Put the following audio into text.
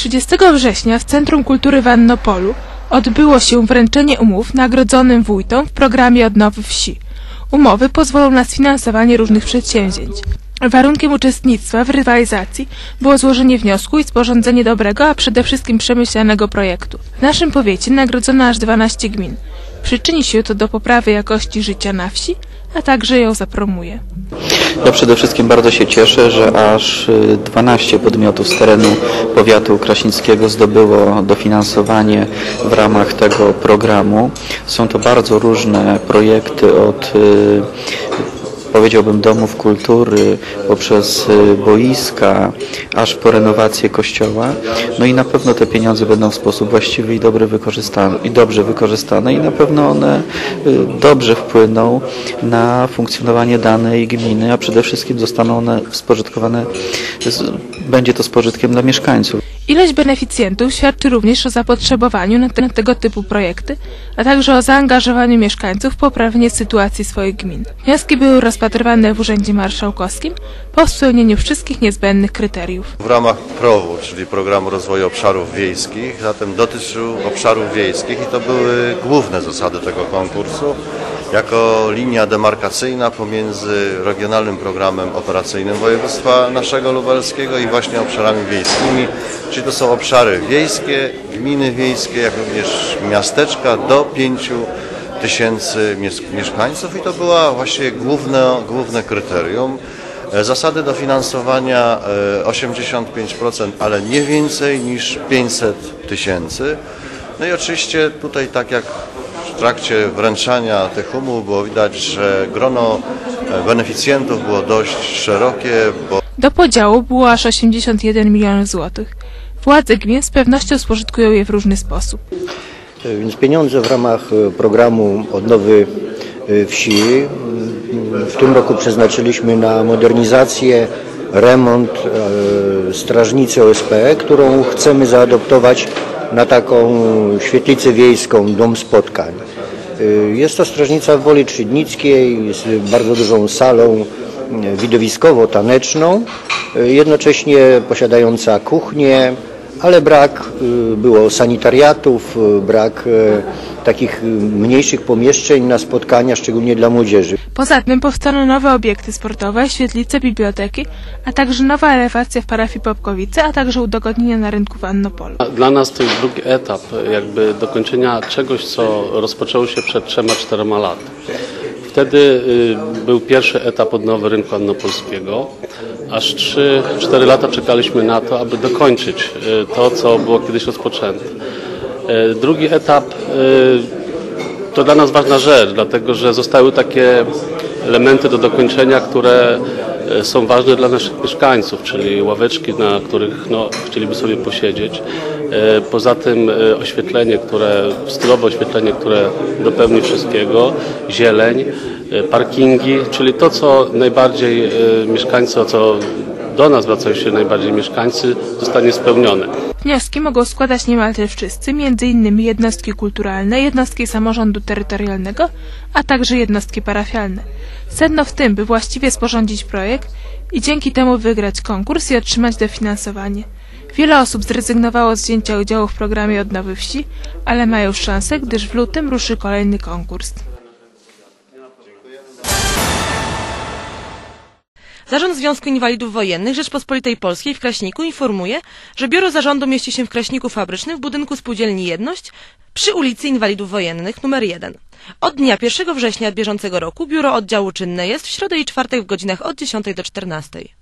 30 września w Centrum Kultury w Annopolu odbyło się wręczenie umów nagrodzonym wójtom w programie Odnowy Wsi. Umowy pozwolą na sfinansowanie różnych przedsięwzięć. Warunkiem uczestnictwa w rywalizacji było złożenie wniosku i sporządzenie dobrego, a przede wszystkim przemyślanego projektu. W naszym powiecie nagrodzono aż 12 gmin. Przyczyni się to do poprawy jakości życia na wsi, a także ją zapromuje. Ja przede wszystkim bardzo się cieszę, że aż y, 12 podmiotów z terenu powiatu kraśnickiego zdobyło dofinansowanie w ramach tego programu. Są to bardzo różne projekty od y, powiedziałbym domów kultury, poprzez y, boiska, aż po renowację kościoła. No i na pewno te pieniądze będą w sposób właściwy i dobry wykorzystane, i dobrze wykorzystane i na pewno one y, dobrze wpłyną na funkcjonowanie danej gminy, a przede wszystkim zostaną one spożytkowane, będzie to z pożytkiem dla mieszkańców. Ilość beneficjentów świadczy również o zapotrzebowaniu na, na tego typu projekty, a także o zaangażowaniu mieszkańców w poprawienie sytuacji swoich gmin. Wnioski były rozpatrywane w Urzędzie Marszałkowskim po spełnieniu wszystkich niezbędnych kryteriów. w ramach PROW, czyli Programu Rozwoju Obszarów Wiejskich, zatem dotyczył obszarów wiejskich i to były główne zasady tego konkursu, jako linia demarkacyjna pomiędzy Regionalnym Programem Operacyjnym Województwa naszego lubelskiego i właśnie obszarami wiejskimi, czyli to są obszary wiejskie, gminy wiejskie, jak również miasteczka do 5 tysięcy mies- mieszkańców i to była właśnie główne, główne kryterium. E, Zasady dofinansowania e, 85%, ale nie więcej niż 500 tysięcy. No i oczywiście tutaj tak jak w trakcie wręczania tych umów było widać, że grono e, beneficjentów było dość szerokie, bo Do podziału było aż 81 milionów złotych. Władze gmin z pewnością spożytkują je w różny sposób. E, Więc pieniądze w ramach e, programu odnowy e, wsi w tym roku przeznaczyliśmy na modernizację, remont strażnicy OSP, którą chcemy zaadoptować na taką świetlicę wiejską, dom spotkań. Jest to strażnica w Woli Trzydnickiej z bardzo dużą salą widowiskowo-taneczną, jednocześnie posiadająca kuchnię, ale brak y, było sanitariatów, y, brak y, takich mniejszych pomieszczeń na spotkania, szczególnie dla młodzieży. Poza tym powstaną nowe obiekty sportowe, świetlice, biblioteki, a także nowa elewacja w parafii Popkowice, a także udogodnienia na rynku w Annopolu. Dla nas to jest drugi etap jakby dokończenia czegoś, co rozpoczęło się przed trzema, czterema laty. Wtedy był pierwszy etap odnowy rynku annopolskiego. Aż 3-4 lata czekaliśmy na to, aby dokończyć y, to, co było kiedyś rozpoczęte. Y, Drugi etap y, to dla nas ważna rzecz, dlatego że zostały takie elementy do dokończenia, które e, są ważne dla naszych mieszkańców, czyli ławeczki, na których no, chcieliby sobie posiedzieć. E, Poza tym e, oświetlenie, które, stylowe oświetlenie, które dopełni wszystkiego, zieleń, e, parkingi, czyli to, co najbardziej mieszkańcy, o co do nas zwracają się najbardziej mieszkańcy, zostanie spełnione. Wnioski mogą składać niemalże wszyscy, m.in. jednostki kulturalne, jednostki samorządu terytorialnego, a także jednostki parafialne. Sedno w tym, by właściwie sporządzić projekt i dzięki temu wygrać konkurs i otrzymać dofinansowanie. Wiele osób zrezygnowało z wzięcia udziału w programie Odnowy Wsi, ale mają szansę, gdyż w lutym ruszy kolejny konkurs. Zarząd Związku Inwalidów Wojennych Rzeczpospolitej Polskiej w Kraśniku informuje, że biuro zarządu mieści się w Kraśniku Fabrycznym w budynku spółdzielni Jedność przy ulicy Inwalidów Wojennych numer 1. Od dnia 1 września bieżącego roku biuro oddziału czynne jest w środę i czwartek w godzinach od 10 do 14.